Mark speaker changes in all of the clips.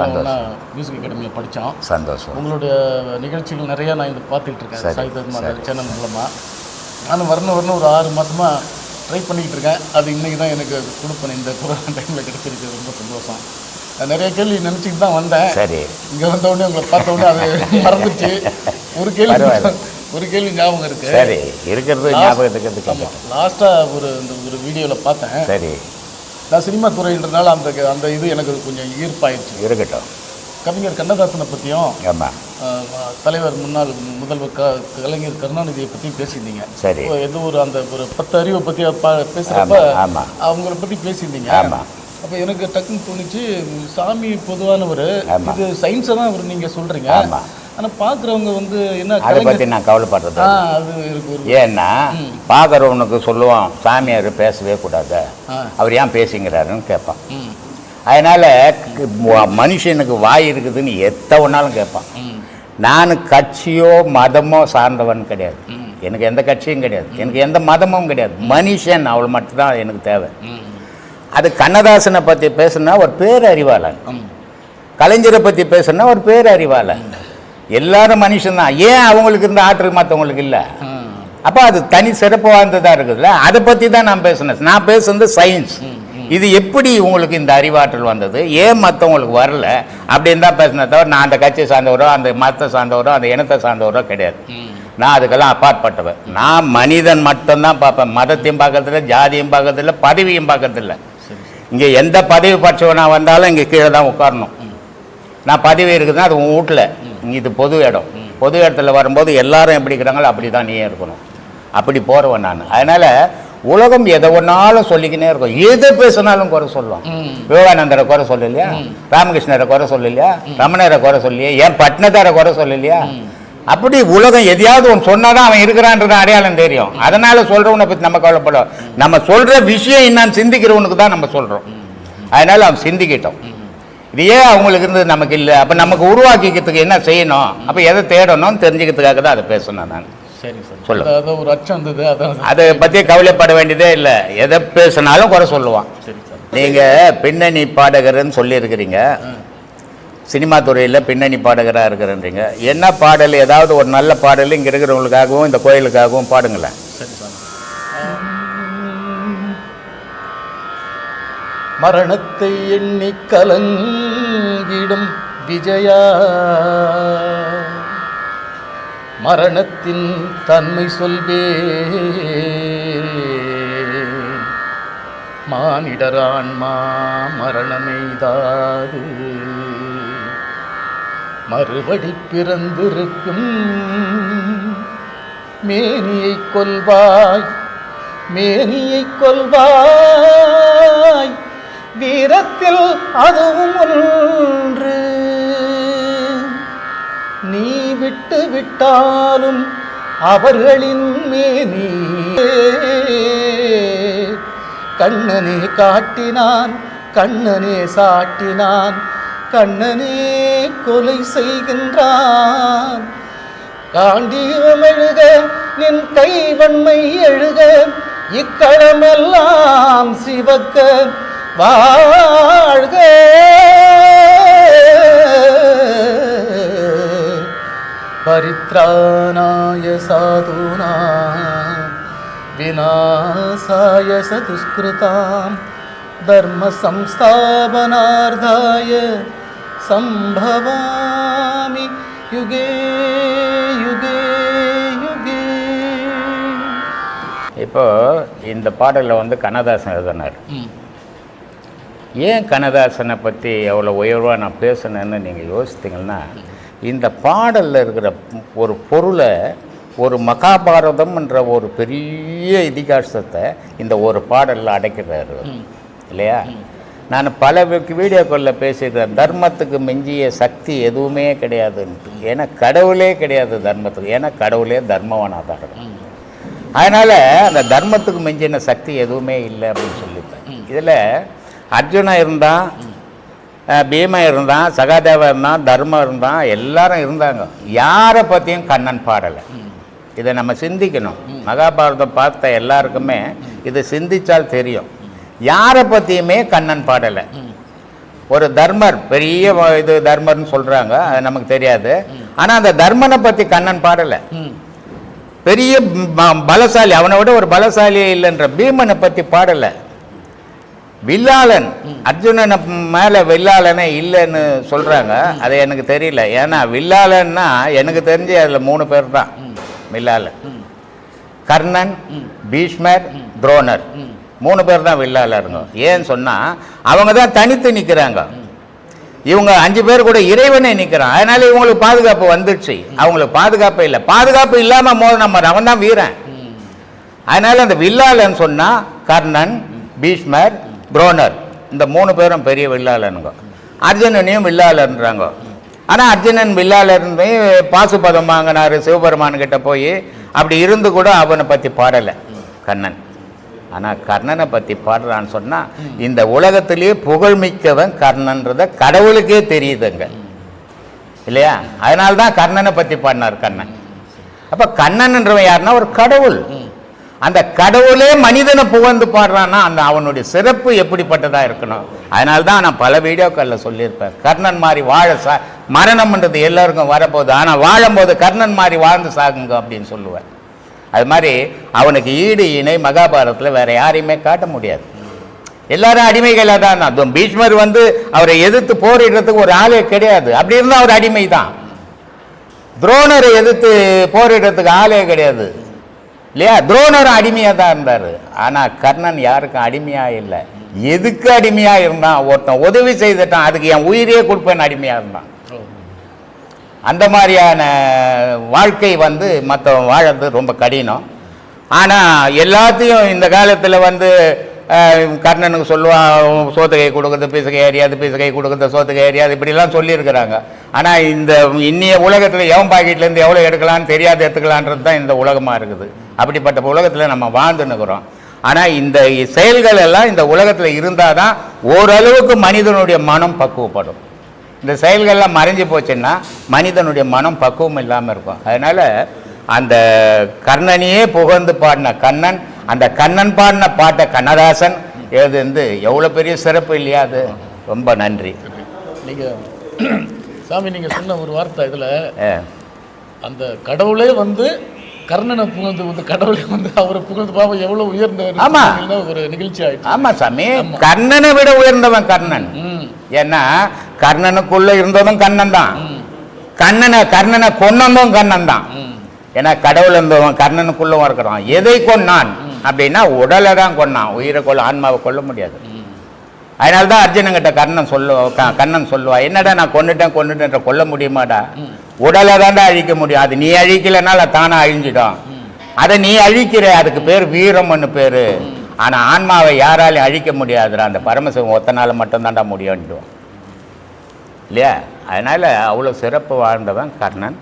Speaker 1: நாங்கள் ஒன்றா மியூசிக் அகாடமியில் படித்தோம்.
Speaker 2: சந்தோஷம்.
Speaker 1: உங்களுடைய நிகழ்ச்சிகள் நிறையா நான் இது பார்த்துக்கிட்டு இருக்கேன் சாகித்ய சேனல் மூலமாக நானும் வரணும் வரணும் ஒரு ஆறு மாதமாக ட்ரை பண்ணிக்கிட்டு இருக்கேன் அது இன்றைக்கி தான் எனக்கு கொடுப்பேன். இந்த கொரோனா டைமில் கிடைச்சிருக்கு. ரொம்ப சந்தோஷம். நான் நிறைய கேள்வி நினச்சிக்கிட்டு தான் வந்தேன்.
Speaker 2: சரி.
Speaker 1: இங்கே வந்த உடனே உங்களை பார்த்த உடனே அது மறந்துச்சு. ஒரு கேள்வி. ஒரு கேள்வி ஞாபகம் இருக்கு.
Speaker 2: சரி இருக்கிறது எடுத்து கேட்கலாம்
Speaker 1: லாஸ்ட்டாக ஒரு இந்த ஒரு வீடியோவில் பார்த்தேன்.
Speaker 2: சரி.
Speaker 1: நான் சினிமா துறைன்றனால அந்த அந்த இது எனக்கு கொஞ்சம் ஈர்ப்பாயிடுச்சு.
Speaker 2: இருக்கட்டும்.
Speaker 1: கவிஞர் கண்ணதாசனை பற்றியும்
Speaker 2: ஆமாம்
Speaker 1: தலைவர் முன்னாள் முதல்வர் க கலைஞர் கருணாநிதியை பற்றி பேசியிருந்தீங்க.
Speaker 2: சரி.
Speaker 1: ஏதோ ஒரு அந்த ஒரு பத்து அறிவை பற்றி பேசுகிறப்ப அவங்கள பற்றி பேசியிருந்தீங்க.
Speaker 2: ஆமாம்
Speaker 1: அப்போ எனக்கு டக்குன்னு தோணுச்சு சாமி பொதுவானவர். இது சயின்ஸை தான் அவர் நீங்கள் சொல்கிறீங்க. ஆனால் பார்க்குறவங்க வந்து என்ன
Speaker 2: அதை பற்றி நான் கவலைப்படுறது
Speaker 1: அது. இருக்கு
Speaker 2: ஏன்னா பார்க்குறவனுக்கு சொல்லுவான் சாமியார் பேசவே கூடாது. அவர் ஏன் பேசிங்கிறாருன்னு கேட்பான். அதனால் மனுஷனுக்கு வாய் இருக்குதுன்னு எத்த ஒன்றாலும் கேட்பான். நான் கட்சியோ மதமோ சார்ந்தவன் கிடையாது. எனக்கு எந்த கட்சியும் கிடையாது. எனக்கு எந்த மதமும் கிடையாது. மனுஷன் அவள் மட்டும்தான் எனக்கு தேவை. அது கண்ணதாசனை பற்றி பேசுனா ஒரு பேரறிவாளன்.
Speaker 1: ம்.
Speaker 2: கலைஞரை பற்றி பேசுனா ஒரு பேரறிவாளன். எல்லாரும் மனுஷன்தான். ஏன் அவங்களுக்கு இருந்த ஆற்றல் மற்றவங்களுக்கு இல்லை? அப்போ அது தனி சிறப்பு வாய்ந்ததாக இருக்குதுல்ல? அதை பற்றி தான் நான் பேசினேன். நான் பேசுனது சயின்ஸ் இது எப்படி உங்களுக்கு இந்த அறிவாற்றல் வந்தது? ஏன் மற்றவங்களுக்கு வரல? அப்படின்னு தான் பேசினே தவிர நான் அந்த கட்சியை சார்ந்தவரோ அந்த மதத்தை சார்ந்தவரோ அந்த இனத்தை சார்ந்தவரோ கிடையாது. நான் அதுக்கெல்லாம் அப்பாற்பட்டவன். நான் மனிதன் மட்டும்தான் பார்ப்பேன். மதத்தையும் பார்க்கறதில்ல ஜாதியும் பார்க்கறதில்ல பதவியும் பார்க்கறதில்ல. இங்கே எந்த பதவி பட்சவனாக வந்தாலும் இங்கே கீழே தான் உட்காரணும். நான் பதவி இருக்குதுன்னா அது உன் வீட்டில். இது பொது இடம். பொது இடத்துல வரும்போது எல்லாரும் எப்படி இருக்கிறாங்களோ அப்படி தான் நீயே இருக்கணும். அப்படி போகிறவன் நான். அதனால் உலகம் எதை ஒன்றாலும் சொல்லிக்கினே இருக்கும். எதை பேசினாலும் குறை சொல்லுவான்.
Speaker 1: ம்.
Speaker 2: விவேகானந்தரை குறை சொல்லலையா? ராமகிருஷ்ணரை குறை சொல்லலையா? ரமணரை குறை சொல்லலையா? ஏன் பட்னதாரை குறை சொல்லலையா? அப்படி உலகம் எதையாவது ஒன்று சொன்னாதான் அவன் இருக்கிறான்றது அடையாளம் தெரியும். அதனால சொல்றவனை பற்றி நம்ம கவலைப்பட நம்ம சொல்ற விஷயம் என்னன்னு சிந்திக்கிறவனுக்கு தான் நம்ம சொல்றோம். அதனால அவன் சிந்திக்கிட்டோம். இது ஏன் அவங்களுக்கு இருந்தது நமக்கு இல்லை? அப்போ நமக்கு உருவாக்கிக்கிறதுக்கு என்ன செய்யணும்? அப்போ எதை தேடணும்னு தெரிஞ்சுக்கிறதுக்காக தான் அதை பேசணும் நான்.
Speaker 1: சரி சார்.
Speaker 2: சொல்லு.
Speaker 1: அதான் ஒரு அச்சம் இருந்தது அதான்
Speaker 2: அதை பற்றி கவலைப்பட வேண்டியதே இல்லை. எதை பேசினாலும் குறை சொல்லுவான்.
Speaker 1: சரி சார்.
Speaker 2: நீங்கள் பின்னணி பாடகர்னு சொல்லியிருக்கிறீங்க. சினிமா துறையில் பின்னணி பாடகராக இருக்கிறன்றீங்க. என்ன பாடல் ஏதாவது ஒரு நல்ல பாடல் இங்கே இருக்கிறவங்களுக்காகவும் இந்த கோயிலுக்காகவும் பாடுங்களேன்.
Speaker 1: சரி சார். மரணத்தை எண்ணி கலங்கிடும் விஜயா. மரணத்தின் தன்மை சொல்வே மானிடரான்மா மரணமெய்தாது. மறுபடி பிறந்திருக்கும் மேனியை கொல்வாய் மேனியை கொல்வாய். வீரத்தில் அதுவும் ஒன்று. நீ விட்டு விட்டாலும் அவர்களின் மேனி. கண்ணனே காட்டினான் கண்ணனே சாட்டினான் கண்ணனே கொலை செய்கின்றான். காண்டீவம் எழுக நின் கைவன்மை எழுக இக்களமெல்லாம் சிவக்க வாழ்க. பரித்ராணாய சாதுனா விநாசாய சதுஷ்கிருதாம் தர்ம சம்ஸ்தாபனார்த்தாய சம்பவாமி. யுகே யுகே யுகே.
Speaker 2: இப்போ இந்த பாடலில் வந்து கண்ணதாசன் எழுதினார். ஏன் கண்ணதாசனை பற்றி எவ்வளோ உயர்வாக நான் பேசுனேன்னு நீங்கள் யோசித்தீங்கன்னா இந்த பாடலில் இருக்கிற ஒரு பொருளை ஒரு மகாபாரதம் என்ற ஒரு பெரிய இதிகாசத்தை இந்த ஒரு பாடலில் அடைக்கிறாரு. இல்லையா? நான் பல வீடியோக்களில் பேசியிருக்கிறேன் தர்மத்துக்கு மிஞ்சிய சக்தி எதுவுமே கிடையாதுன்ட்டு. ஏன்னா கடவுளே கிடையாது தர்மத்துக்கு. ஏன்னா கடவுளே தர்மவனாக தான் இருக்கும் அதனால் அந்த தர்மத்துக்கு மிஞ்சின சக்தி எதுவுமே இல்லை அப்படின்னு சொல்லியிருப்பேன். இதில் அர்ஜுனா இருந்தான் பீமா இருந்தான் சகாதேவா இருந்தான் தர்மம் இருந்தான் எல்லாரும் இருந்தாங்க. யாரை பற்றியும் கண்ணன் பாடலை. இதை நம்ம சிந்திக்கணும். மகாபாரதம் பார்த்த எல்லாருக்குமே இதை சிந்திச்சால் தெரியும். யாரை பற்றியுமே கண்ணன் பாடலை. ஒரு தர்மர் பெரிய இது தர்மர்னு சொல்கிறாங்க அது நமக்கு தெரியாது. ஆனால் அந்த தர்மனை பற்றி கண்ணன் பாடலை. பெரிய பலசாலி அவனை விட ஒரு பலசாலியே இல்லைன்ற பீமனை பற்றி பாடலை. வில்லாளன். அர்ஜுனனை மேலே வில்லாளனே இல்லைன்னு சொல்கிறாங்க அது எனக்கு தெரியல. ஏன்னா வில்லாளன்னா எனக்கு தெரிஞ்சு அதில் மூணு பேர் தான். வில்லாளன். கர்ணன் பீஷ்மர் துரோணர். மூணு பேர் தான் வில்லாளருங்க. ஏன்னு சொன்னால் அவங்க தான் தனித்து நிற்கிறாங்க இவங்க அஞ்சு பேர் கூட இறைவனே நிற்கிறான் அதனால இவங்களுக்கு பாதுகாப்பு வந்துடுச்சு. அவங்களுக்கு பாதுகாப்பு இல்லை. பாதுகாப்பு இல்லாமல் மோத நம்ம அவன் தான் வீரன். அதனால அந்த வில்லாளன் சொன்னால் கர்ணன் பீஷ்மர் துரோணர் இந்த மூணு பேரும் பெரிய வில்லாளனுங்க. அர்ஜுனனையும் வில்லாளன்றாங்க ஆனால் அர்ஜுனன் வில்லாளன் பாசுபதம் வாங்கினார் சிவபெருமான் கிட்ட போய் அப்படி இருந்து கூட அவனை பற்றி பாடலை கண்ணன். ஆனால் கர்ணனை பற்றி பாடுறான்னு சொன்னால் இந்த உலகத்திலேயே புகழ்மிக்கவன் கர்ணன்றத கடவுளுக்கே தெரியுதுங்க. இல்லையா? அதனால்தான் கர்ணனை பற்றி பாடினார் கண்ணன். அப்போ கண்ணன்ன்றவன் யாருன்னா ஒரு கடவுள். அந்த கடவுளே மனிதனை புகழ்ந்து பாடுறான்னா அந்த அவனுடைய சிறப்பு எப்படிப்பட்டதா இருக்கணும்? அதனால தான் நான் பல வீடியோக்களில் சொல்லியிருப்பேன். கர்ணன் மாதிரி வாழ சா மரணம்ன்றது எல்லாருக்கும் வரப்போகுது. ஆனால் வாழும்போது கர்ணன் மாதிரி வாழ்ந்து சாகுங்க அப்படின்னு சொல்லுவேன். அது மாதிரி அவனுக்கு ஈடு இணை மகாபாரதத்தில் வேற யாரையுமே காட்ட முடியாது. எல்லாரும் அடிமைகளாக தான். அதுவும் பீஷ்மர் வந்து அவரை எதிர்த்து போரிடுறதுக்கு ஒரு ஆளே கிடையாது. அப்படி இருந்தால் அவர் அடிமை தான் துரோணரை எதிர்த்து போரிடுறதுக்கு ஆளே கிடையாது. இல்லையா? துரோணரும் அடிமையாக தான் இருந்தார். ஆனால் கர்ணன் யாருக்கும் அடிமையாக இல்லை. எதுக்கு அடிமையாக இருந்தான்? ஒருத்தன் உதவி செய்துட்டான். அதுக்கு என் உயிரே கொடுப்பேன் அடிமையாக இருந்தான். அந்த மாதிரியான வாழ்க்கை வந்து மற்றவன் வாழறது ரொம்ப கடினம். ஆனால் எல்லாத்தையும் இந்த காலத்தில் வந்து கர்ணனுக்கு சொல்லுவான் சோத்துகை கொடுக்குறது பிசுகை ஏரியாது பிசுகை கொடுக்குறது சோத்துகை ஏரியாது இப்படிலாம் சொல்லியிருக்கிறாங்க. ஆனால் இந்த இன்னிய உலகத்தில் எவன் பாக்கெட்லேருந்து எவ்வளோ எடுக்கலான்னு தெரியாது எடுத்துக்கலான்றது தான் இந்த உலகமாக இருக்குது. அப்படிப்பட்ட உலகத்தில் நம்ம வாழ்ந்துன்னுக்குறோம் ஆனால் இந்த செயல்கள் எல்லாம் இந்த உலகத்தில் இருந்தால் தான் ஓரளவுக்கு மனிதனுடைய மனம் பக்குவப்படும். இந்த செயல்கள்லாம் மறைஞ்சு போச்சுன்னா மனிதனுடைய மனம் பக்குவம் இல்லாமல் இருக்கும். அதனால் அந்த கர்ணனையே புகழ்ந்து பாடின கண்ணன் அந்த கண்ணன் பாடின பாட்டை கண்ணதாசன் எழுது வந்து எவ்வளோ பெரிய சிறப்பு இல்லையா அது? ரொம்ப நன்றி.
Speaker 1: நீங்கள் சாமி நீங்கள் சொன்ன ஒரு வார்த்தை இதில். அந்த கடவுளே வந்து கர்ணனை புகழ்ந்து வந்து கடவுளே வந்து அவரை புகழ்ந்து பாப்பா எவ்வளோ உயர்ந்த
Speaker 2: ஆமா.
Speaker 1: ஒரு நிகழ்ச்சி ஆயிடுச்சு
Speaker 2: ஆமாம் சாமி. கர்ணனை விட உயர்ந்தவன் கர்ணன். ஏன்னா கர்ணனுக்குள்ள இருந்ததும் கண்ணன் தான். கண்ணனை கர்ணனை கொன்னதும் கண்ணன் தான். ஏன்னா கடவுள் இருந்தவன் கர்ணனுக்குள்ளவும் இருக்கிறான். எதை கொன்னான்? அப்படின்னா உடலை தான் கொன்னான். உயிரை கொள்ள ஆன்மாவை கொல்ல முடியாது. அதனால தான் அர்ஜுனங்கிட்ட கர்ணன் சொல்லு க- கண்ணன் சொல்லுவா என்னடா நான் கொண்டுட்டேன் கொண்டுட்டேன் கொல்ல முடியுமாடா. உடலை தான்டா அழிக்க முடியும். அது நீ அழிக்கலைனால தானே அழிஞ்சிடும். அதை நீ அழிக்கிற அதுக்கு பேர் வீரம்னு பேர். ஆனால் ஆன்மாவை யாராலையும் அழிக்க முடியாதுடா. அந்த பரமசிவன் ஒத்தனால மட்டும்தான்டா முடியும்ன்றான் இல்லையா? அதனால் அவ்வளோ சிறப்பு வாழ்ந்தவன் கர்ணன்.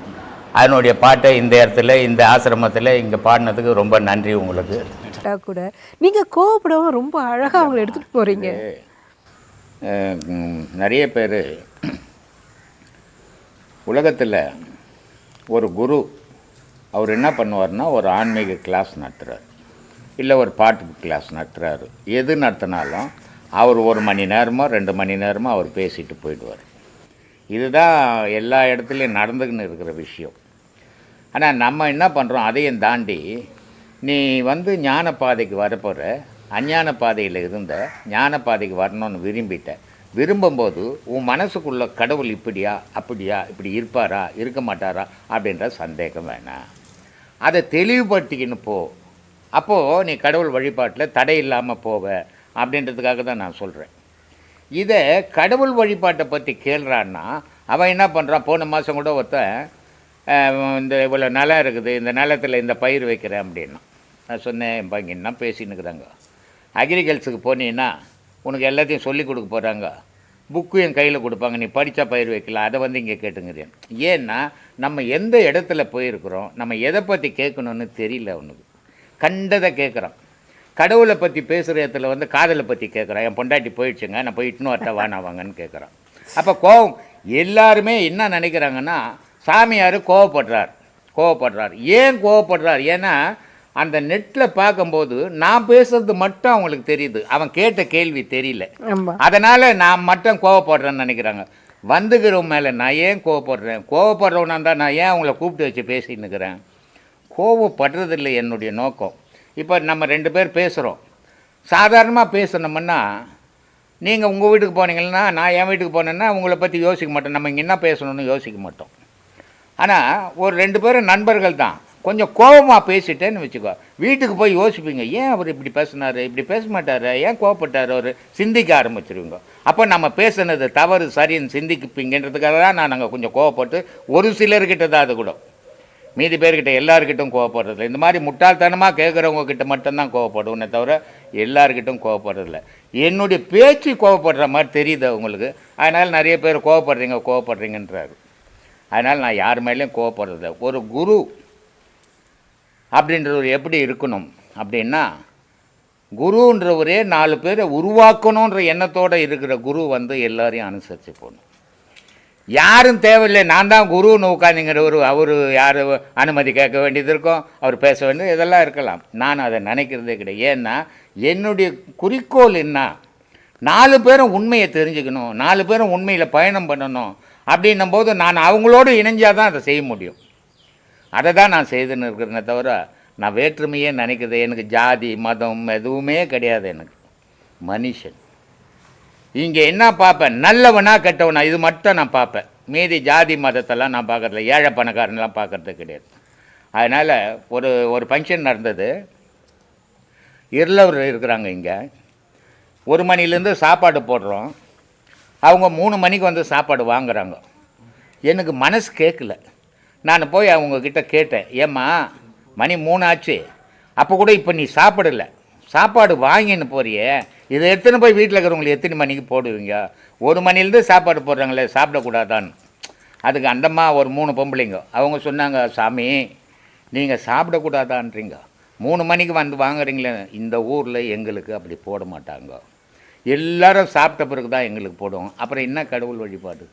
Speaker 2: அதனுடைய பாட்டை இந்த இடத்துல இந்த ஆசிரமத்தில் இங்கே பாடினதுக்கு ரொம்ப நன்றி உங்களுக்கு.
Speaker 3: கூட. நீங்க கோவப்படாம ரொம்ப அழகா அவங்களை
Speaker 2: அஹ், ம், நிறைய பேர் உலகத்தில் ஒரு குரு அவர் என்ன பண்ணுவார்னா ஒரு ஆன்மீக கிளாஸ் நடத்துகிறார் இல்லை ஒரு பாட்டு கிளாஸ் நடத்துகிறாரு எது நடத்தினாலும் அவர் ஒரு மணி நேரமோ ரெண்டு மணி நேரமோ அவர் பேசிட்டு போயிடுவார். இதுதான் எல்லா இடத்துலையும் நடந்துக்கின்னு இருக்கிற விஷயம். ஆனால் நம்ம என்ன பண்ணுறோம் அதையும் தாண்டி நீ வந்து ஞான பாதைக்கு வரப்போகிற அஞ்ஞான பாதையில் இருந்த ஞான பாதைக்கு வரணும்னு விரும்பிட்ட விரும்பும்போது உன் மனசுக்குள்ள கடவுள் இப்படியா அப்படியா இப்படி இருப்பாரா இருக்க மாட்டாரா? அப்படின்ற சந்தேகம் வேணாம். அதை தெளிவுபடுத்திக்கின்னு போ. அப்போது நீ கடவுள் வழிபாட்டில் தடை இல்லாமல் போவ அப்படின்றதுக்காக தான் நான் சொல்கிறேன் இதை கடவுள் வழிபாட்டை பற்றி கேள்றான்னா அவன் என்ன பண்ணுறான் போன மாதம் கூட ஒருத்தன் இந்த இவ்வளோ நிலம் இருக்குது இந்த நிலத்தில் இந்த பயிர் வைக்கிறேன் அப்படின்னா நான் சொன்னேன் பங்கின்னா பேசின்னு இருக்குதாங்க. அக்ரிகல்ச்சருக்கு போனீங்கன்னா உனக்கு எல்லாத்தையும் சொல்லி கொடுக்க போகிறாங்க புக்கு என் கையில் கொடுப்பாங்க. நீ படித்தா பயிர் வைக்கலாம் அதை வந்து இங்கே கேட்டுங்கிறேன். ஏன்னா நம்ம எந்த இடத்துல போயிருக்கிறோம் நம்ம எதை பற்றி கேட்கணும்னு தெரியல அவனுக்கு. கண்டதை கேட்குறான். கடவுளை பற்றி பேசுகிற இடத்துல வந்து காதலை பற்றி கேட்குறான். என் பொண்டாட்டி போயிடுச்சுங்க நான் போய் இட்டுன்னு வரட்டா வானாவாங்கன்னு கேட்குறான். அப்போ கோவம் எல்லாருமே என்ன நினைக்கிறாங்கன்னா சாமியார் கோவப்படுறார். கோவப்படுறார். ஏன் கோவப்படுறார்? ஏன்னா அந்த நெட்டில் பார்க்கும்போது நான் பேசுறது மட்டும் அவங்களுக்கு தெரியுது. அவன் கேட்ட கேள்வி தெரியல. அதனால் நான் மட்டும் கோவப்படுறேன்னு நினைக்கிறாங்க. வந்துக்கிறவன் மேலே நான் ஏன் கோவப்படுறேன்? கோவப்படுறவனா இருந்தால் நான் ஏன் அவங்கள கூப்பிட்டு வச்சு பேசின்னு இருக்கிறேன் கோவப்படுறதில்லை என்னுடைய நோக்கம். இப்போ நம்ம ரெண்டு பேர் பேசுகிறோம் சாதாரணமாக பேசணும்னா நீங்கள் உங்கள் வீட்டுக்கு போனீங்கன்னா நான் என் வீட்டுக்கு போனேன்னா உங்களை பற்றி யோசிக்க மாட்டோம். நம்ம இங்கே என்ன பேசணும்னு யோசிக்க மாட்டோம். ஆனால் ஒரு ரெண்டு பேரும் நண்பர்கள் தான். கொஞ்சம் கோபமாக பேசிட்டேன்னு வச்சுக்கோ. வீட்டுக்கு போய் யோசிப்பீங்க ஏன் அவர் இப்படி பேசினாரு? இப்படி பேச மாட்டார்? ஏன் கோவப்பட்டார்? அவர் சிந்திக்க ஆரம்பிச்சிருவீங்க. அப்போ நம்ம பேசுனது தவறு சரின்னு சிந்திக்குப்பீங்கன்றதுக்காக தான் நான் நாங்கள் கொஞ்சம் கோவப்பட்டு ஒரு சிலர்கிட்ட தான் அது கூட. மீதி பேர்கிட்ட எல்லாருக்கிட்டும் கோவப்படுறதில்ல. இந்த மாதிரி முட்டாள்தனமாக கேட்குறவங்க கிட்ட மட்டும்தான் கோவப்படுவோன்னே தவிர எல்லாருக்கிட்டும் கோவப்படுறதில்ல. என்னுடைய பேச்சு கோவப்படுற மாதிரி தெரியுது உங்களுக்கு. அதனால் நிறைய பேர் கோவப்படுறீங்க கோவப்படுறீங்கன்றாரு. அதனால் நான் யார் மேலேயும் கோவப்படுறதில்ல. ஒரு குரு அப்படின்றவர் எப்படி இருக்கணும்? அப்படின்னா குருன்றவரே நாலு பேரை உருவாக்கணுன்ற எண்ணத்தோடு இருக்கிற குரு வந்து எல்லாரையும் அனுசரித்து போகணும். யாரும் தேவையில்லை நான் தான் குருன்னு உட்காந்துங்கிறவர் அவர் யார் அனுமதி கேட்க வேண்டியது இருக்கும் அவர் பேச வேண்டியது இதெல்லாம் இருக்கலாம். நான் அதை நினைக்கிறதே கிடையாது. ஏன்னா என்னுடைய குறிக்கோள் என்ன? நாலு பேரும் உண்மையை தெரிஞ்சுக்கணும் நாலு பேரும் உண்மையில் பயணம் பண்ணணும் அப்படின்னும் போது நான் அவங்களோடு இணைஞ்சால் தான் அதை செய்ய முடியும். அதை தான் நான் செய்துன்னு இருக்கிறேனே தவிர நான் வேற்றுமையே நினைக்கிறது எனக்கு ஜாதி மதம் எதுவுமே கிடையாது எனக்கு. மனுஷன். இங்கே என்ன பார்ப்பேன்? நல்லவனா கெட்டவனா? இது மட்டும் நான் பார்ப்பேன். மீதி ஜாதி மதத்தெல்லாம் நான் பார்க்கறதில்ல. ஏழை பணக்காரன்லாம் பார்க்கறது கிடையாது. அதனால் ஒரு ஒரு ஃபங்க்ஷன் நடந்தது. இருளவர் இருக்கிறாங்க இங்கே. ஒரு மணிலேருந்து சாப்பாடு போடுறோம். அவங்க மூணு மணிக்கு வந்து சாப்பாடு வாங்குகிறாங்க எனக்கு மனசு கேட்கல. நான் போய் அவங்கக்கிட்ட கேட்டேன் ஏம்மா மணி மூணு ஆச்சு அப்போ கூட இப்போ நீ சாப்பிடல. சாப்பாடு வாங்கின்னு போறியே. இதை எடுத்துன்னு போய் வீட்டில் இருக்கிறவங்களுக்கு எத்தனை மணிக்கு போடுவீங்க? ஒரு மணிலேருந்து சாப்பாடு போடுறாங்களே சாப்பிடக்கூடாதான்னு. அதுக்கு அந்தம்மா ஒரு மூணு பொம்பளைங்க. அவங்க சொன்னாங்க சாமி நீங்கள் சாப்பிடக்கூடாதான்றீங்க. மூணு மணிக்கு வந்து வாங்குறீங்களே இந்த ஊரில் எங்களுக்கு அப்படி போட மாட்டாங்க. எல்லாரும் சாப்பிட்ட பிறகு தான் எங்களுக்கு போடுவோம். அப்புறம் என்ன கடவுள் வழிபாடு?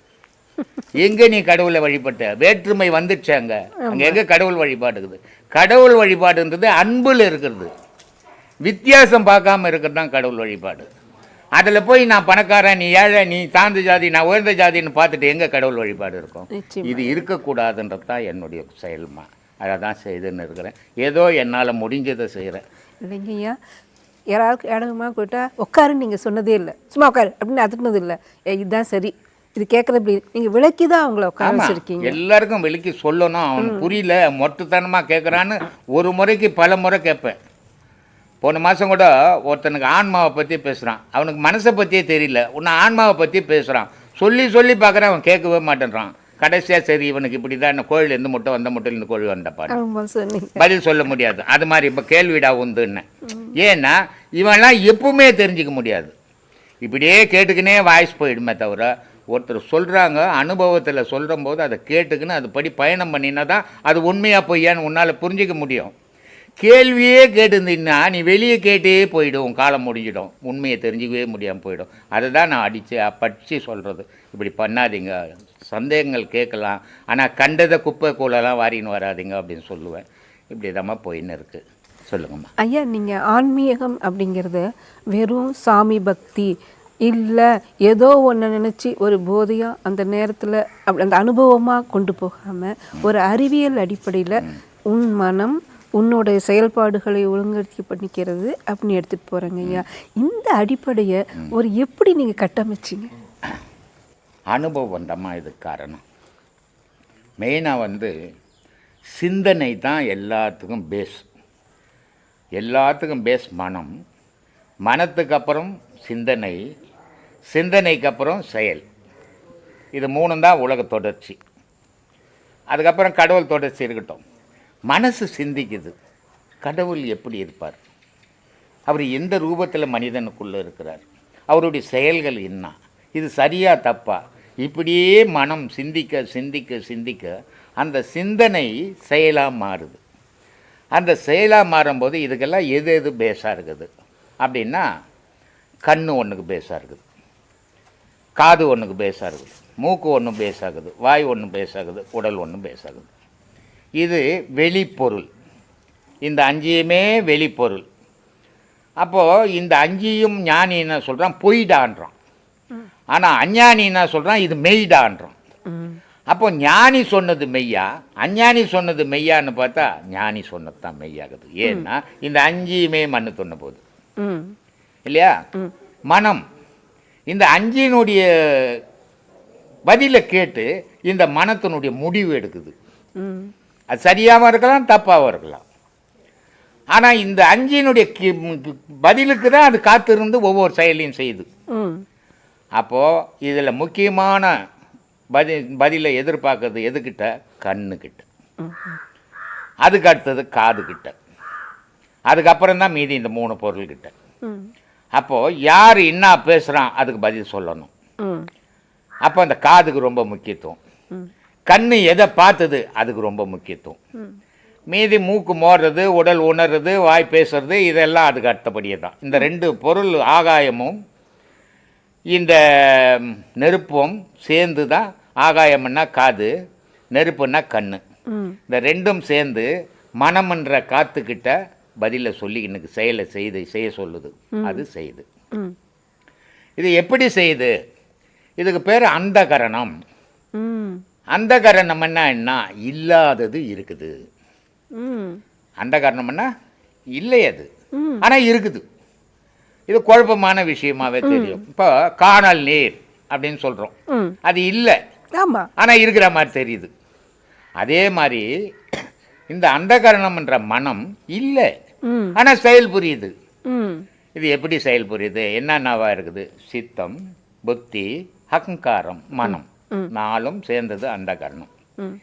Speaker 2: எங்கே நீ கடவுளை வழிபட்ட? வேற்றுமை வந்துடுச்சு அங்கே. அங்கே எங்கே கடவுள் வழிபாடு இருக்குது? கடவுள் வழிபாடுன்றது அன்பில் இருக்கிறது. வித்தியாசம் பார்க்காம இருக்கிறது தான் கடவுள் வழிபாடு. அதில் போய் நான் பணக்காரன் நீ ஏழை நீ தாழ்ந்த ஜாதி நான் உயர்ந்த ஜாதின்னு பார்த்துட்டு எங்கே கடவுள் வழிபாடு இருக்கும். இது இருக்கக்கூடாதுன்றது தான் என்னுடைய செயல்மா. அதை தான் செய்துன்னு இருக்கிறேன். ஏதோ என்னால் முடிஞ்சதை செய்கிறேன்
Speaker 3: இல்லைங்க ஐயா. யாராவது இடமா போயிட்டா உட்காருன்னு நீங்கள் சொன்னதே இல்லை. சும்மா உட்காரு அப்படின்னு அதுக்குனது இல்லை. இதுதான் சரி. இது கேட்குறது இப்படி நீங்கள் விளக்கி தான் அவங்கள உட்கார வச்சிருக்கீங்க.
Speaker 2: எல்லாருக்கும் விலைக்கு சொல்லணும். அவனுக்கு புரியல மொட்டுத்தனமாக கேட்குறான்னு ஒரு முறைக்கு பல முறை கேட்பேன். போன மாதம் கூட ஒருத்தனுக்கு ஆன்மாவை பற்றி பேசுகிறான் அவனுக்கு மனசை பற்றியே தெரியல. உன்னை ஆன்மாவை பற்றி பேசுகிறான் சொல்லி சொல்லி பார்க்குறான் அவன் கேட்கவே மாட்டேன்றான். கடைசியாக சரி இவனுக்கு இப்படி தான் இந்த கோழில் இருந்து முட்டை வந்த முட்டையில் இருந்து கோழி
Speaker 3: ஆமாம் சொன்னீங்க.
Speaker 2: பதில் சொல்ல முடியாது. அது மாதிரி இப்போ கேள்விடா உண்டுன்னு. ஏன்னா இவன்லாம் எப்பவுமே தெரிஞ்சுக்க முடியாது. இப்படியே கேட்டுக்கினே வாய்ஸ் போயிடுமே தவிர ஒருத்தர் சொல்கிறாங்க அனுபவத்தில் சொல்கிறம்போது அதை கேட்டுக்கின்னு அது படி பயணம் பண்ணினா தான் அது உண்மையாக பொய்யான்னு உன்னால் புரிஞ்சிக்க முடியும். கேள்வியே கேட்டுருந்தீங்கன்னா நீ வெளியே கேட்டே போயிடும் காலம் முடிஞ்சிடும். உண்மையை தெரிஞ்சிக்கவே முடியாமல் போயிடும். அதை தான் நான் அடித்து படித்து சொல்கிறது இப்படி பண்ணாதீங்க. சந்தேகங்கள் கேட்கலாம். ஆனால் கண்டதை குப்பை கூலெல்லாம் வாரின்னு வராதீங்க அப்படின்னு சொல்லுவேன். இப்படி தாம்மா போயின்னு இருக்குது சொல்லுங்கம்மா.
Speaker 3: ஐயா நீங்கள் ஆன்மீகம் அப்படிங்கிறது வெறும் சாமி பக்தி இல்லை ஏதோ ஒன்று நினச்சி ஒரு போதையாக அந்த நேரத்தில் அப்படி அந்த அனுபவமாக கொண்டு போகாமல் ஒரு அறிவியல் அடிப்படையில் உன் மனம் உன்னோட செயல்பாடுகளை ஒழுங்கடுத்தி பண்ணிக்கிறது அப்படின்னு எடுத்துகிட்டு போகிறேங்க ஐயா. இந்த அடிப்படையை ஒரு எப்படி நீங்கள் கட்டமைச்சிங்க?
Speaker 2: அனுபவம் தாம்மா இதுக்கு காரணம். மெயினாக வந்து சிந்தனை தான் எல்லாத்துக்கும் பேஸ் எல்லாத்துக்கும் பேஸ் மனம். மனத்துக்கு அப்புறம் சிந்தனை சிந்தனைக்கு அப்புறம் செயல். இது மூணும் தான் உலக தொடர்ச்சி. அதுக்கப்புறம் கடவுள் தொடர்ச்சி இருக்கட்டும். மனசு சிந்திக்குது. கடவுள் எப்படி இருப்பார்? அவர் எந்த ரூபத்தில் மனிதனுக்குள்ளே இருக்கிறார்? அவருடைய செயல்கள் என்ன? இது சரியா தப்பா? இப்படியே மனம் சிந்திக்க சிந்திக்க சிந்திக்க அந்த சிந்தனை செயலாக மாறுது. அந்த செயலாக மாறும்போது இதுக்கெல்லாம் எது எது பேஸாக இருக்குது? அப்படின்னா கண்ணு ஒன்றுக்கு பேஸாக இருக்குது. காது ஒன்றுக்கு பேஸாக இருக்குது மூக்கு ஒன்று பேஸ் ஆகுது வாய் ஒன்று பேஸ் ஆகுது உடல் ஒன்று பேஸ் ஆகுது இது வெளிப்பொருள். இந்த அஞ்சியுமே வெளிப்பொருள். அப்போது இந்த அஞ்சியும் ஞானி என்ன சொல்கிறான் பொய்டான்றான். ஆனால் அஞ்ஞானி என்ன சொல்கிறான் இது மெய்டான்றான்.
Speaker 3: ம்
Speaker 2: அப்போ ஞானி சொன்னது மெய்யா? அஞ்ஞானி சொன்னது மெய்யான்னு பார்த்தா ஞானி சொன்னது தான் மெய்யாகுது. ஏன்னா இந்த அஞ்சியுமே மண்ணு தொன்ன போகுது. இல்லையா? மனம். இந்த அஞ்சினுடைய பதிலை கேட்டு இந்த மனத்தினுடைய முடிவு எடுக்குது. அது சரியாகவும் இருக்கலாம் தப்பாகவும் இருக்கலாம். ஆனால் இந்த அஞ்சினுடைய பதிலுக்கு தான் அது காத்திருந்து ஒவ்வொரு செயலையும் செய்யுது. அப்போது இதில் முக்கியமான பதி பதிலை எதிர்பார்க்கறது எதுக்கிட்ட கண்ணுக்கிட்ட அதுக்கு அடுத்தது காதுகிட்ட. அதுக்கப்புறம் தான் மீதி இந்த மூணு பொருள்கிட்ட. அப்போது யார் என்ன பேசுகிறான் அதுக்கு பதில் சொல்லணும். அப்போ அந்த காதுக்கு ரொம்ப முக்கியத்துவம்.
Speaker 3: ம்.
Speaker 2: கண்ணு எதை பார்த்தது அதுக்கு ரொம்ப முக்கியத்துவம். மீதி மூக்கு மோடுறது உடல் உணர்றது வாய் பேசுறது இதெல்லாம் அதுக்கு அடுத்தபடியே தான் இந்த ரெண்டு பொருள் ஆகாயமும் இந்த நெருப்பும் சேர்ந்து தான் ஆகாயம்னா காது நெருப்புன்னா கண்ணு.
Speaker 3: ம்.
Speaker 2: இந்த ரெண்டும் சேர்ந்து மனம்ன்ற காத்துக்கிட்ட பதிலை சொல்லி இன்னைக்கு செயலை செய்து செய்ய சொல்லுது. அது செய்யுது
Speaker 3: ம்.
Speaker 2: இது எப்படி செய்யுது இதுக்கு பேர் அந்தகரணம். அந்தகரணம்னா என்ன? இல்லாதது இருக்குது. அந்தகரணம்னா இல்லை அது. ஆனால் இருக்குது. இது குழப்பமான விஷயமாவே தெரியும். இப்போ காணல் நீர் அப்படின்னு சொல்கிறோம் அது இல்லை.
Speaker 3: ஆமாம்
Speaker 2: ஆனால் இருக்கிற மாதிரி தெரியுது. அதே மாதிரி இந்த அந்தகரணம்ன்ற மனம் இல்லை. ஆனால் செயல் புரியுது. இது எப்படி செயல் புரியுது? என்னென்னவா இருக்குது? சித்தம் புத்தி அகங்காரம் மனம். நாலும் சேர்ந்தது அந்தகரணம்.
Speaker 3: ம்.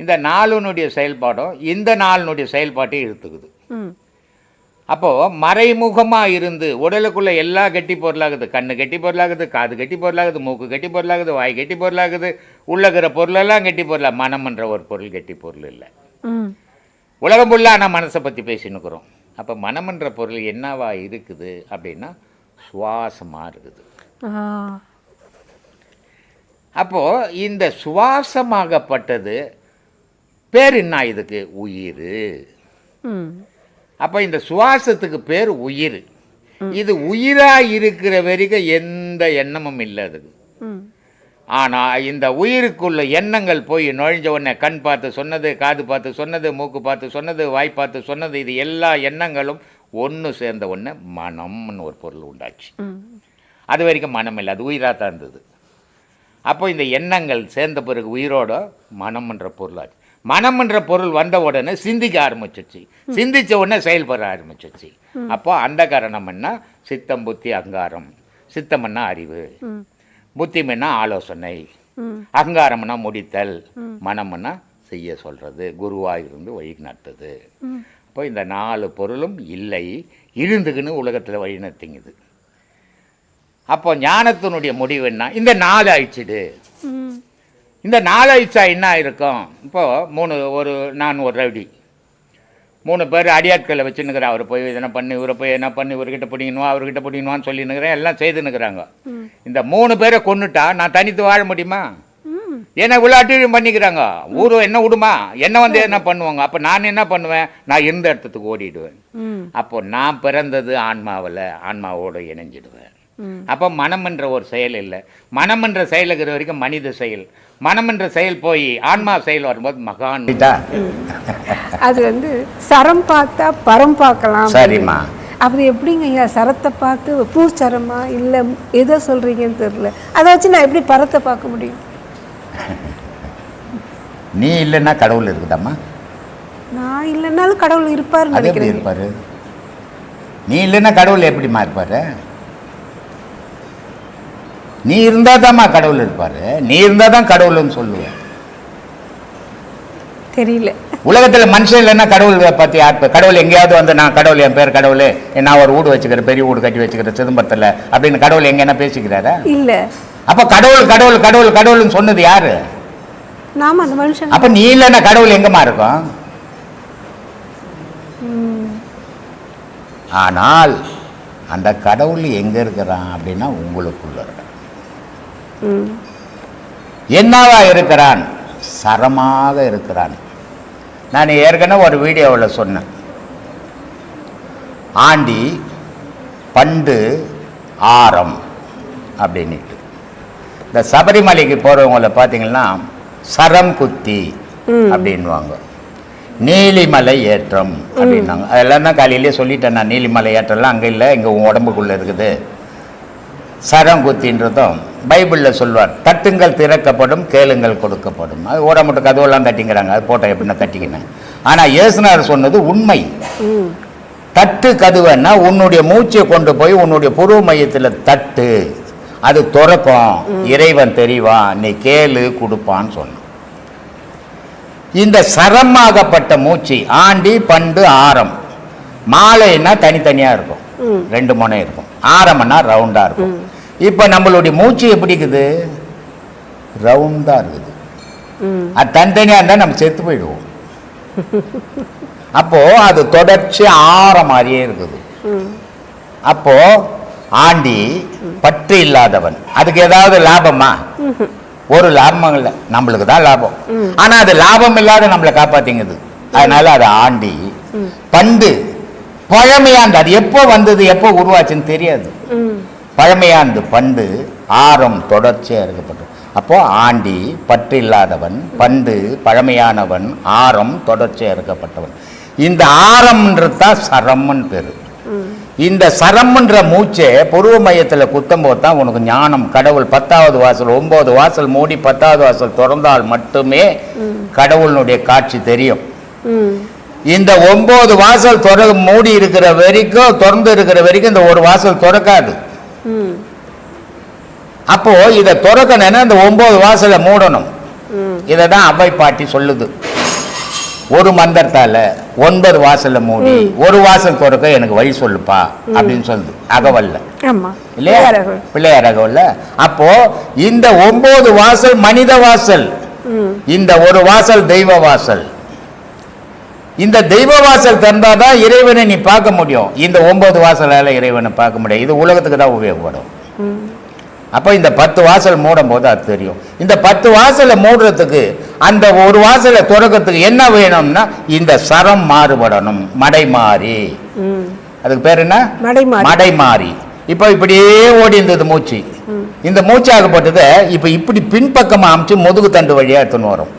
Speaker 2: இந்த நாலுனுடைய செயல்பாடும் இந்த நாளினுடைய செயல்பாட்டையும் இழுத்துக்குது. அப்போது மறைமுகமாக இருந்து உடலுக்குள்ளே எல்லா கெட்டி பொருளாகுது. கண்ணு கெட்டி பொருளாகுது காது கெட்டி பொருளாகுது மூக்கு கெட்டி பொருளாகுது வாய் கெட்டி பொருளாகுது. உள்ளகிற பொருளெல்லாம் கெட்டி பொருளா? மனம்ன்ற ஒரு பொருள் கெட்டி பொருள் இல்லை. உலகம் ஃபுல்லாக நான் மனசை பற்றி பேசினுக்கிறோம் அப்போ மனம்ன்ற பொருள் என்னவா இருக்குது அப்படின்னா சுவாசமாக இருக்குது. அப்போது இந்த சுவாசமாகப்பட்டது பேர் என்ன இதுக்கு? உயிர். அப்போ இந்த சுவாசத்துக்கு பேர் உயிர். இது உயிராக இருக்கிற வரைக்கும் எந்த எண்ணமும் இல்லை அதுக்கு. ஆனால் இந்த உயிருக்குள்ள எண்ணங்கள் போய் நுழைஞ்ச உடனே கண் பார்த்து சொன்னது காது பார்த்து சொன்னது மூக்கு பார்த்து சொன்னது வாய் பார்த்து சொன்னது இது எல்லா எண்ணங்களும் ஒன்று சேர்ந்த உடனே மனம்னு ஒரு பொருள் உண்டாச்சு. அது வரைக்கும் மனம் இல்லை அது உயிராக தான் இருந்தது. அப்போ இந்த எண்ணங்கள் சேர்ந்த பிறகு உயிரோட மனம்ன்ற பொருளாச்சு மனம்ன்ற பொருள் வந்த உடனே சிந்திக்க ஆரம்பிச்சிச்சு. சிந்திச்ச உடனே செயல்பட ஆரம்பிச்சிச்சு. அப்போ அந்த காரணம்னா சித்தம் புத்தி அங்காரம். சித்தம்னா அறிவு.
Speaker 3: ம்
Speaker 2: புத்திமன்னா ஆலோசனை அகங்காரம்னா முடித்தல் மனம்னா செய்ய சொல்கிறது குருவாக இருந்து வழி நடத்துது.
Speaker 3: ம்.
Speaker 2: அப்போ இந்த நாலு பொருளும் இல்லை இருந்துக்குன்னு உலகத்தில் வழி நடத்திங்குது. அப்போ ஞானத்தினுடைய முடிவு என்ன? இந்த நாலு
Speaker 3: ம்.
Speaker 2: இந்த நாலு அழிச்சா என்ன இருக்கும் இப்போ மூணு ஒரு நான் ஒரு ரவுடி. மூணு பேர் அடியாட்களை வச்சுன்னுக்கிறேன் அவர் போய் இதனை பண்ணி இவரை போய் என்ன பண்ணி இவர்கிட்ட பிடிக்கணும் அவர்கிட்ட பிடிக்கணும்னு சொல்லினுக்கிறேன் எல்லாம் செய்துன்னுக்குறாங்க. இந்த மூணு பேரை கொன்னுட்டா நான் தனித்து வாழ முடியுமா?
Speaker 3: ம்.
Speaker 2: என்ன இவ்வளோ அட்டிழியம் பண்ணிக்கிறாங்க. ஊரு என்ன விடுமா? என்ன வந்து என்ன பண்ணுவாங்க? அப்போ நான் என்ன பண்ணுவேன்? நான் இருந்த இடத்துக்கு ஓடிடுவேன். அப்போ நான் பிறந்தது ஆன்மாவில் ஆன்மாவோடு இணைஞ்சிடுவேன். அப்போ மனம்ன்ற ஒரு செயல் இல்லை. மனம்ன்ற செயல் இருக்கிற வரைக்கும் மனித செயல். மனம்ன்ற செயல் போய் ஆன்மா செயல் வரும்போது மகான்.
Speaker 3: அது வந்து சரம் பார்த்தா பரம் பார்க்கலாம்.
Speaker 2: சரிம்மா.
Speaker 3: அது எப்படிங்க ஐயா? சரத்தை பார்த்து பூச்சரமா இல்லை எதை சொல்றீங்கன்னு தெரியல. அதை வச்சு நான் எப்படி பரத்தை பார்க்க முடியும்?
Speaker 2: நீ இல்லைன்னா கடவுள் இருக்குதாம்மா?
Speaker 3: நான் இல்லைன்னாலும் கடவுள்
Speaker 2: எப்படி
Speaker 3: நினைக்கிறேன்
Speaker 2: இருப்பார்? நீ இல்லைன்னா கடவுள் எப்படிம்மா இருப்பார்? நீ இருந்தால் தான்மா கடவுள் இருப்பார். நீ இருந்தால் தான் கடவுள்னு சொல்லுவேன்.
Speaker 3: தெரியல.
Speaker 2: உலகத்தில் மனுஷன் இல்லைன்னா கடவுள் பற்றி யார் பே- கடவுள் எங்கேயாவது வந்து நான் கடவுள் என் பேர் கடவுள் நான் ஒரு வீடு வச்சுக்கிறேன் பெரிய வீடு கட்டி வச்சுக்கிறேன் சிதம்பரத்தில் அப்படின்னு கடவுள் எங்கன்னா பேசிக்கிறாரா?
Speaker 3: இல்ல.
Speaker 2: அப்போ கடவுள் கடவுள் கடவுள் கடவுள்னு சொன்னது யாரு?
Speaker 3: நாம அந்த மனுஷன்
Speaker 2: அப்போ நீ இல்லைன்னா கடவுள் எங்கம்மா இருக்கும்? ஆனால் அந்த கடவுள் எங்கே இருக்கிறான் அப்படின்னா உங்களுக்குள்ள இருக்கான் என்னவா இருக்கிறான்? சரமாக இருக்கிறான். நான் ஏற்கனவே ஒரு வீடியோவில் சொன்னேன். ஆண்டி பண்டு ஆரம் அப்படின்னுட்டு. இந்த சபரிமலைக்கு போகிறவங்கள பார்த்தீங்கன்னா சரம் குத்தி அப்படின்வாங்க நீலிமலை ஏற்றம் அப்படின்னாங்க. அதெல்லாம் தான் காலையிலே சொல்லிட்டேன் நான். நீலிமலை ஏற்றம்லாம் அங்கே இல்லை இங்கே உடம்புக்குள்ளே இருக்குது. சரங்குத்தின்றதும் பைபிளில் சொல்வார் தட்டுங்கள் திறக்கப்படும் கேளுங்கள் கொடுக்கப்படும். அது ஓடமட்டு கதவெல்லாம் தட்டிங்கிறாங்க அது போட்ட எப்படின்னா தட்டிக்கினேன் ஆனால் இயேசுனார் சொன்னது உண்மை. தட்டு கதுவன்னா உன்னுடைய மூச்சை கொண்டு போய் உன்னுடைய புருவ மையத்தில் தட்டு. அது துறக்கும். இறைவன் தெரிவான் நீ கேளு கொடுப்பான்னு சொன்னான். இந்த சரமாகப்பட்ட மூச்சு ஆண்டி பண்டு ஆரம். மாலைன்னா தனித்தனியாக இருக்கும். ரெண்டு முனை இருக்கும். ஆரம்னா ரவுண்டாக இருக்கும். இப்போ நம்மளுடைய மூச்சு எப்படி இருக்குது? ரவுண்டாக இருக்குது. அது தனித்தனியாக இருந்தால் நம்ம செத்து போயிடுவோம். அப்போது அது தொடர்ச்சி ஆற மாதிரியே இருக்குது.
Speaker 3: ம்.
Speaker 2: அப்போ ஆண்டி பற்று இல்லாதவன். அதுக்கு ஏதாவது லாபமா? ஒரு லாபம் இல்லை. நம்மளுக்கு தான் லாபம். ஆனா அது லாபம் இல்லாத நம்மளை காப்பாத்திங்குது. அதனால அது ஆண்டி பண்டு. பழமையாண்டு அது எப்போ வந்தது எப்போ உருவாச்சுன்னு தெரியாது. பழமையாண்டு பண்டு ஆரம் தொடர்ச்சியாக இருக்கப்பட்டு அப்போ ஆண்டி பற்று இல்லாதவன் பண்டு பழமையானவன் ஆரம் தொடர்ச்சியாக இருக்கப்பட்டவன் இந்த ஆரம்ன்றது தான் சரம்னு பேர். இந்த சரம்ன்ற மூச்சை புருவ மையத்தில் குத்தும்போது தான் உனக்கு ஞானம். கடவுள் பத்தாவது வாசல் ஒம்பது வாசல் மூடி பத்தாவது வாசல் திறந்தால் மட்டுமே கடவுளினுடைய காட்சி தெரியும். இந்த ஒம்பது வாசல் திற மூடி இருக்கிற வரைக்கும் திறந்து இருக்கிற வரைக்கும் இந்த ஒரு வாசல் திறக்காது. அப்போ இதை திறக்கணும்னா இந்த ஒன்பது வாசலை மூடணும். இதை தான் அவ்வை பாட்டி சொல்லுது. ஒரு மந்திரத்தால ஒன்பது வாசலை மூடி ஒரு வாசல் திறக்க எனக்கு வழி சொல்லுப்பா அப்படின்னு சொல்லுது. அகவல்ல.
Speaker 3: ஆமா.
Speaker 2: இல்லையா? பிள்ளையார் அகவல்ல. அப்போ இந்த ஒன்பது வாசல் மனித வாசல். இந்த ஒரு வாசல் தெய்வ வாசல். இந்த தெய்வ வாசல் திறந்தாதான் இறைவனை நீ பார்க்க முடியும். இந்த ஒன்பது வாசலால இறைவனை பார்க்க முடியும். இது உலகத்துக்கு தான் உபயோகப்படும். அப்போ இந்த பத்து வாசல் மூடும் போது அது தெரியும். இந்த பத்து வாசலை மூடுறதுக்கு அந்த ஒரு வாசலை திறக்கிறதுக்கு என்ன வேணும்னா இந்த சரம் மாறுபடணும். மடை மாறி. அதுக்கு பேர் என்ன?
Speaker 3: மடைமாறி.
Speaker 2: மடை மாறி. இப்போ இப்படியே ஓடி இருந்தது மூச்சு. இந்த மூச்சாகப்பட்டதை இப்போ இப்படி பின்பக்கமா அமைச்சு முதுகு தண்டு வழியா எடுத்துன்னு வரும்.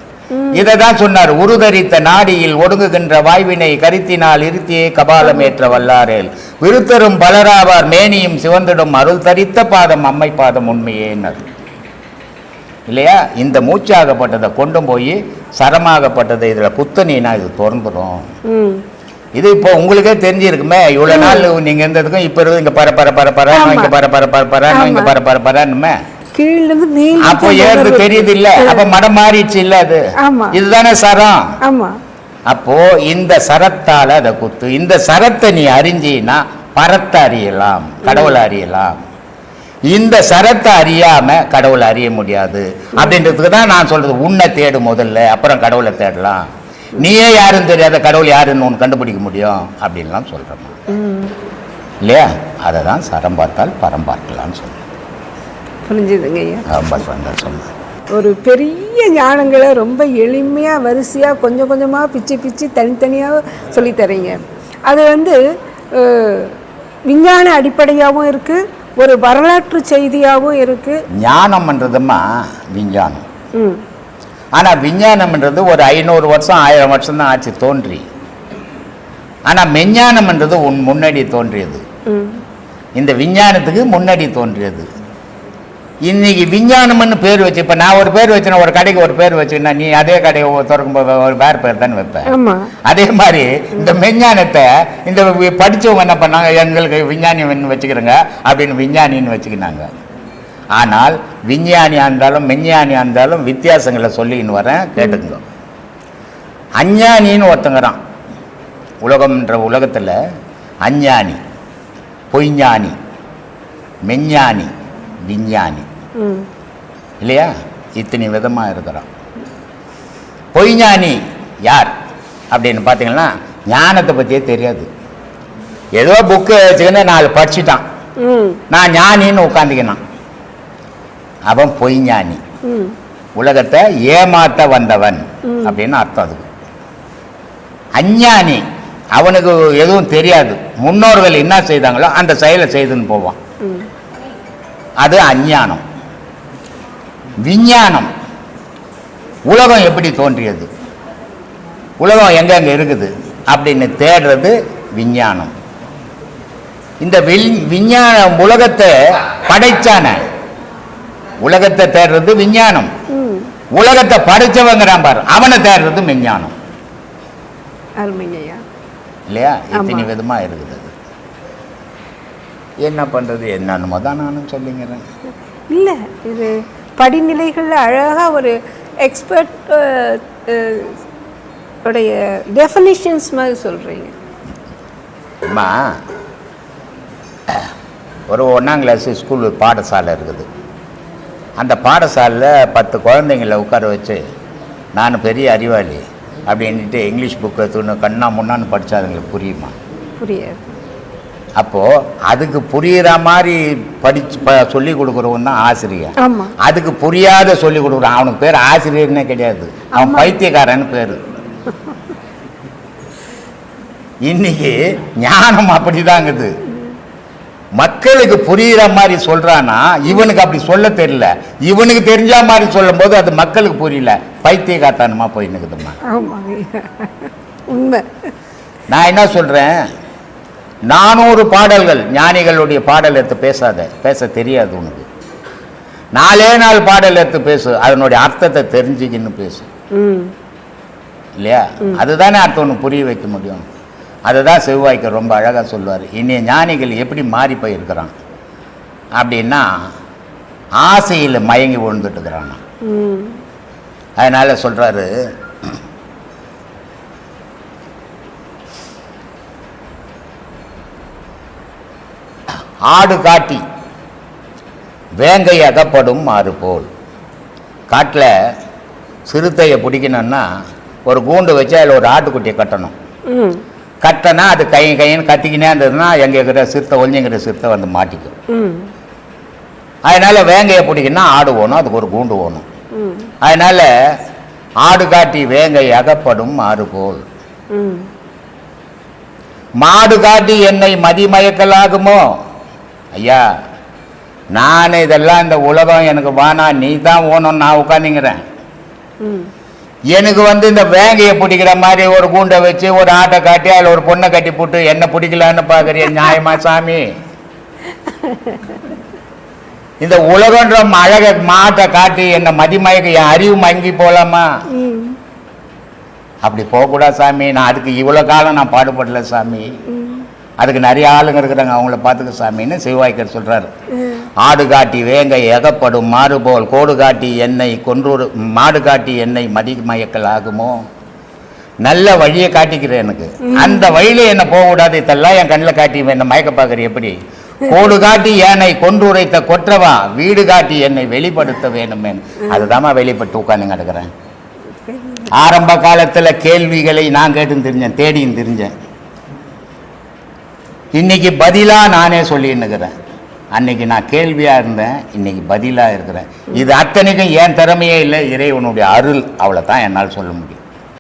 Speaker 2: இதை தான் சொன்னார். உருதரித்த நாடியில் ஒடுங்குகின்ற வாய்வினை கருத்தினால் இருத்தியே கபாலமேற்ற வல்லாரேல். விருத்தரும் பலராவார். மேனியும் சிவந்திடும் அருள் தரித்த பாதம் அம்மை பாதம் உண்மையேன்னர் இல்லையா? இந்த மூச்சாகப்பட்டதை கொண்டு போய் சரமாகப்பட்டதை இதில் குத்தனினா இது திறந்துடும் இது இப்போ உங்களுக்கே தெரிஞ்சிருக்குமே. இவ்வளவு நாள் நீங்க இருந்ததுக்கும் இப்ப இருக்கு இங்க பர பர பர பர
Speaker 3: ஆமா.
Speaker 2: இங்க பர பர பர பர இங்க. பர பர பரன்னுமே.
Speaker 3: கீழ இருந்து மேல்
Speaker 2: அப்போ ஏறது தெரியுது இல்ல அப்ப மடம் மாறிடுச்சு இல்ல அது. இதுதானே சரம்?
Speaker 3: ஆமா.
Speaker 2: அப்போ இந்த சரத்தால அதை குத்து இந்த சரத்தை நீ அறிஞ்சின்னா பரத்தை அறியலாம் கடவுளை அறியலாம். இந்த சரத்தை அறியாம கடவுளை அறிய முடியாது. அப்படின்றதுக்கு தான் நான் சொல்றது உன்னை தேடு முதல்ல அப்புறம் கடவுளை தேடலாம். நீயே யாருன்னு தெரியாத கடவுள் யாருன்னு உனக்கு கண்டுபிடிக்க முடியும் அப்படின்லாம்.
Speaker 3: ம்.
Speaker 2: இல்லையா? அதை தான் சரம் பார்த்தால் பரம் பார்க்கலாம்னு சொல்றேன்.
Speaker 3: புரிஞ்சுதுங்க ஐயா. ஒரு பெரிய ஞானங்களை ரொம்ப எளிமையாக வரிசையாக கொஞ்சம் கொஞ்சமாக பிச்சு பிச்சு தனித்தனியாக சொல்லித் தரீங்க. அது வந்து விஞ்ஞான அடிப்படையாகவும் இருக்குது ஒரு வரலாற்று செய்தியாகவும் இருக்குது
Speaker 2: ஞானம்ன்றதுமா விஞ்ஞானம்.
Speaker 3: ம்.
Speaker 2: ஆனால் விஞ்ஞானம்ன்றது ஒரு ஐநூறு வருஷம் ஆயிரம் வருஷம் தான் ஆச்சு தோன்றி. ஆனால் மெஞ்ஞானம்ன்றது உன் முன்னாடி தோன்றியது. இந்த விஞ்ஞானத்துக்கு முன்னாடி தோன்றியது. இன்னைக்கு விஞ்ஞானம்னு பேர் வச்சு இப்போ நான் ஒரு பேர் வச்சுனா ஒரு கடைக்கு ஒரு பேர் வச்சுன்னா நீ அதே கடையை திறக்கும்போது ஒரு வேறு பேர் தானே வைப்பேன் அதே மாதிரி இந்த மெஞ்ஞானத்தை இந்த படிச்சவங்க என்ன பண்ணாங்க? எங்களுக்கு விஞ்ஞானின்னு வச்சுக்கிறோங்க அப்படின்னு விஞ்ஞானின்னு வச்சுக்கினாங்க. ஆனால் விஞ்ஞானியாக இருந்தாலும் மெஞ்ஞானியாக இருந்தாலும் வித்தியாசங்களை சொல்லின்னு வரேன் கேட்டுக்குங்க. அஞ்ஞானின்னு ஒருத்தங்கிறான். உலகம்ன்ற உலகத்தில் அஞ்ஞானி பொய்ஞானி மெஞ்ஞானி விஞ்ஞானி. இல்லையா? இத்தனை விதமாக இருக்கிறான். பொய்ஞானி யார்? அப்படின்னு பார்த்தீங்கன்னா ஞானத்தை பற்றியே தெரியாது. ஏதோ புக்கு வச்சுக்கின்னு நாலு படிச்சுட்டான். நான் ஞானின்னு உட்காந்துக்கினான் அவன் பொய்ஞானி. உலகத்தை ஏமாத்த வந்தவன் அப்படின்னு அர்த்தம் அதுக்கு. அஞ்ஞானி. அவனுக்கு எதுவும் தெரியாது. முன்னோர்கள் என்ன செய்தாங்களோ அந்த செயலை செய்துன்னு போவான். அது அஞ்ஞானம். விஞ்ஞானம். உலகம் எப்படி தோன்றியது? உலகம் எங்கெங்க இருக்குது? அப்படின்னு தேடுறது விஞ்ஞானம். இந்த விஞ்ஞான உலகத்தை படைச்சான. உலகத்தை தேடுறது விஞ்ஞானம். உலகத்தை படைச்சவங்கிறான் பாரு அவனை தேடுறது விஞ்ஞானம். இல்லையா? இத்தனை. விதமா இருக்குது என்ன பண்றது? என்னன்னு தான் நானும் சொல்லிங்கிறேன்.
Speaker 3: இல்லை இது படிநிலைகளில் அழகாக ஒரு எக்ஸ்பர்ட் உடைய டெஃபினிஷன்ஸ் மாதிரி சொல்கிறீங்க
Speaker 2: அம்மா ஒரு ஒன்றாம் கிளாஸ் ஸ்கூல் பாடசாலை இருக்குது. அந்த பாடசாலையில் பத்து குழந்தைங்கள உட்கார வச்சு நான் பெரிய அறிவாளி அப்படின்ட்டு இங்கிலீஷ் புக் எடுத்துன்னு கண்ணா முன்னான்னு படித்தா அதுங்களுக்கு புரியுமா?
Speaker 3: புரியாது.
Speaker 2: அப்போது அதுக்கு புரியுற மாதிரி படிச்சு ப சொல்லி கொடுக்குறவன் தான் ஆசிரியர் அதுக்கு புரியாத சொல்லி கொடுக்குறான் அவனுக்கு பேர் ஆசிரியர்னே கிடையாது. அவன். பைத்தியக்காரன்னு பேர். இன்னைக்கு ஞானம் அப்படிதாங்குது. மக்களுக்கு புரியுற மாதிரி சொல்றானா இவனுக்கு அப்படி சொல்ல தெரியல. இவனுக்கு தெரிஞ்ச மாதிரி சொல்லும்போது அது மக்களுக்கு புரியல. பைத்தியக்காரத்தனமா போய் நிற்குதுமா
Speaker 3: ஆமாங்க ஐயா உண்மை.
Speaker 2: நான் என்ன சொல்றேன்? நானூறு பாடல்கள் ஞானிகளுடைய பாடல் எடுத்து பேசாத பேச தெரியாது உனக்கு. நாலே நாலு பாடல் எடுத்து பேசு அதனுடைய அர்த்தத்தை தெரிஞ்சுக்கின்னு பேசு. இல்லையா? அதுதானே அர்த்தம் ஒன்று புரிய வைக்க முடியும். அதுதான் செவ்வாய்க்கு ரொம்ப அழகாக சொல்லுவார். இன்னைய ஞானிகள் எப்படி மாறி போயிருக்கிறான்? அப்படின்னா ஆசையில் மயங்கி விழுந்துட்டு இருக்கிறான்
Speaker 3: ம்.
Speaker 2: அதனால் சொல்கிறாரு ஆடு காட்டி வேங்கை அகப்படும் மாறு போல். காட்டில் சிறுத்தையை பிடிக்கணும்னா ஒரு கூண்டு வச்சு அதில் ஒரு ஆட்டுக்குட்டியை கட்டணும். கட்டினா அது கை கைன்னு கத்திக்கினே இருந்ததுன்னா எங்கே இருக்கிற சிறுத்தை ஒளிஞ்சுங்கிற சிறுத்தை வந்து மாட்டிக்கும். அதனால் வேங்கையை பிடிக்கணும்னா ஆடு ஓணும் அதுக்கு ஒரு கூண்டு ஓணும். அதனால ஆடு காட்டி வேங்கை அகப்படும் மாறு போல். மாடு காட்டி என்னை மதிமயக்கலாகுமோ? ஐயா நான் இதெல்லாம் இந்த உலகம் எனக்கு வானா நீ தான் ஓணும் நான் உட்காந்துங்கிறேன் எனக்கு வந்து இந்த வேங்கையை பிடிக்கிற மாதிரி ஒரு கூண்டை வச்சு ஒரு ஆட்டை காட்டி அதில் ஒரு பொண்ணை கட்டி போட்டு என்ன பிடிக்கலான்னு பார்க்குறிய நியாயமா சாமி? இந்த உலகன்ற அழக மாட்டை காட்டி என்னை மதிமயக்க என் அறிவு மங்கி போலாமா?
Speaker 3: ம்.
Speaker 2: அப்படி போகக்கூடாது சாமி. நான் அதுக்கு இவ்வளோ காலம் நான் பாடுபடல சாமி. அதுக்கு நிறைய ஆளுங்க இருக்கிறாங்க. அவங்கள பார்த்துக்க சாமின்னு சிவாய்க்கர் சொல்கிறாரு ஆடு காட்டி வேங்கை எகப்படும். மாறு போல் கோடு காட்டி என்னை கொன்றூர் மாடு காட்டி என்னை மதிமயக்கல் ஆகுமோ? நல்ல வழியை காட்டிக்கிறேன் எனக்கு. அந்த வழியில என்ன போகக்கூடாது இதெல்லாம் என் கண்ணில் காட்டி என்னை மயக்க பார்க்குற எப்படி? கோடு காட்டி என்னை கொன்றுரைத்த கொற்றவா? வீடு காட்டி என்னை வெளிப்படுத்த வேணுமே. அதுதாம்மா வெளிப்பட்டு உட்காந்து கிடக்குறேன். ஆரம்ப காலத்தில் கேள்விகளை நான் கேட்டுன்னு தெரிஞ்சேன் தேடின்னு தெரிஞ்சேன். இன்னைக்கு பதிலாக நானே சொல்லின்னுக்கிறேன். அன்னைக்கு நான் கேள்வியாக இருந்தேன் இன்னைக்கு பதிலாக இருக்கிறேன். இது அத்தனைக்கும் என் திறமையே இல்லை இறைவனுடைய அருள் அவ்வளோ தான் என்னால் சொல்ல முடியும்.